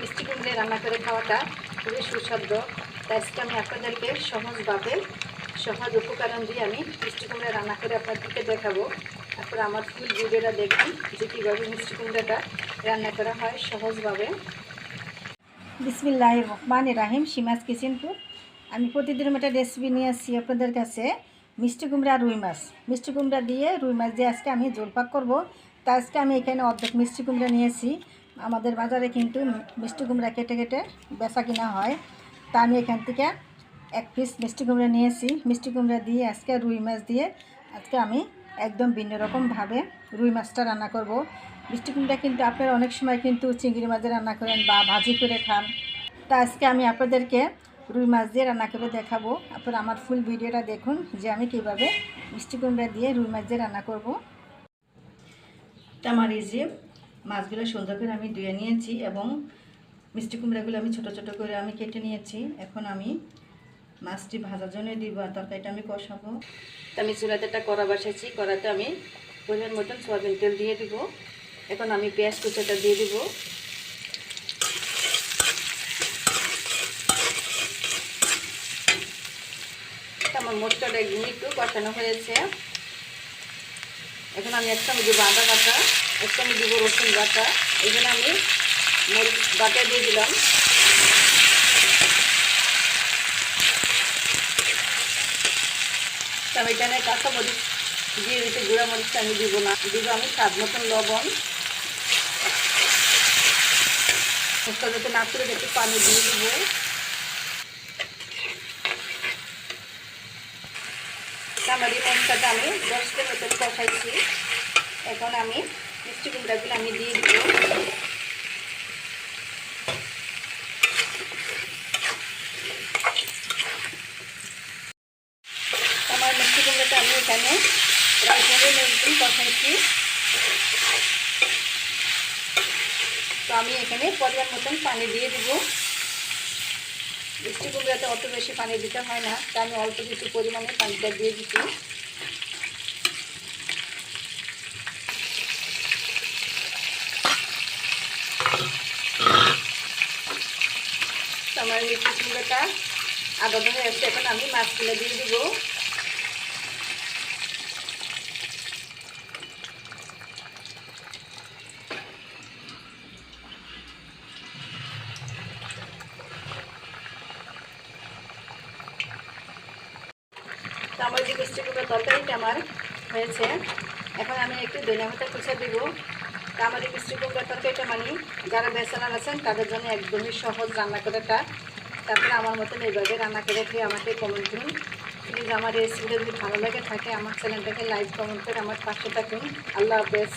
মিষ্টি কুমড়ে রান্না করে খাওয়াটা খুবই সুস্বাদ্য তাই আজকে আমি আপনাদেরকে সহজভাবে সহজ উপকরণ দিয়ে আমি মিষ্টি কুমড়া রান্না করে আপনাদেরকে দেখাবো। তারপরে আমার ফুল ভিডিওটা দেখুন যে কীভাবে মিষ্টি কুমড়াটা রান্না করা হয় সহজভাবে। বিসমিল্লাহ রহমান রাহিম সিমাজ কিচেনপুর। আমি প্রতিদিন একটা রেসিপি নিয়ে আসছি আপনাদের কাছে, মিষ্টি কুমড়া রুই মাছ। মিষ্টি কুমড়া দিয়ে রুই মাছ দিয়ে আজকে আমি জোলপাক করব। তা আজকে আমি এখানে অর্ধেক মিষ্টি কুমড়া নিয়েছি। আমাদের বাজারে কিন্তু মিষ্টি কুমড়া কেটে কেটে বেচা কিনা হয়। তা আমি এখান থেকে এক পিস মিষ্টি কুমড়া নিয়েছি। মিষ্টি কুমড়া দিয়ে আজকে রুই মাছ দিয়ে আজকে আমি একদম ভিন্ন রকমভাবে রুই মাছটা রান্না করব। মিষ্টি কুমড়া কিন্তু আপনারা অনেক সময় কিন্তু চিংড়ি মাছে রান্না করেন বা ভাজি করে খান। তা আজকে আমি আপনাদেরকে রুই মাছ দিয়ে রান্না করে দেখাবো। আপনারা আমার ফুল ভিডিওটা দেখুন যে আমি কীভাবে মিষ্টি কুমড়া দিয়ে রুই মাছ দিয়ে রান্না করব। তা আমার এই যে মাছগুলো সুন্দর করে আমি ধুয়ে নিয়েছি এবং মিষ্টি কুমড়াগুলো আমি ছোট ছোট করে আমি কেটে নিয়েছি। এখন আমি মাছটি ভাজার জন্য দিব আর তরকারিটা আমি কষাবো। আমি চুলাতে একটা কড়া বসাইছি, কড়াতে আমি পরিমাণ মতন সয়াবিন তেল দিয়ে দিব। এখন আমি পেঁয়াজ কুচাটা দিয়ে দিব। আমার একদম একটু কষানো হয়েছে। এখন আমি একটা আমি দেবো আদা বাটা, একটা আমি দেবো রসুন বাটা জন্য আমি মরিচ বাটা দিয়ে দিলাম। আমি এখানে কাঁচা মরিচ দিয়ে দিতে, গুঁড়া মরিচটা আমি দিব না, দিব আমি স্বাদ মতন লবণ। যাতে না করে একটু পানি দিয়ে দিব। আমি মতন কষাইছি এখন আমি মিষ্টি কুমড়াগুলো আমি দিয়ে দিব। আমার মিষ্টি কুমড়াটা আমি এখানে প্রায় পনেরো মিনিট কষাইছি তো আমি এখানে পরিমাণ মতন পানি দিয়ে দিব। মিষ্টি কুমড়াতে অত বেশি পানি দিতে হয় না, তা আমি অল্প কিছু পরিমাণে পানিটা দিয়ে দিচ্ছি আমার আদা ধরে আসছে এখন আমি মাছগুলো দিয়ে দিব। তো আমার যে মিষ্টি কুমড়ো তরকারিটা আমার হয়েছে, এখন আমি একটু ধনিয়া পাতা কুচা দিব। তা আমার এই মিষ্টি কুমড়ো তরকারিটা মানে যারা বেসানার আছেন, তাদের জন্য একদমই সহজ রান্না করাটা। তারপরে আমার মতন এইভাবে রান্না করে খেয়ে আমাকে কমেন্ট করুন প্লিজ আমার রেসিপিটা যদি ভালো লাগে থাকে, আমার চ্যানেলটাকে লাইক কমেন্ট করে আমার পাশে থাকুন। আল্লাহ হাফেজ।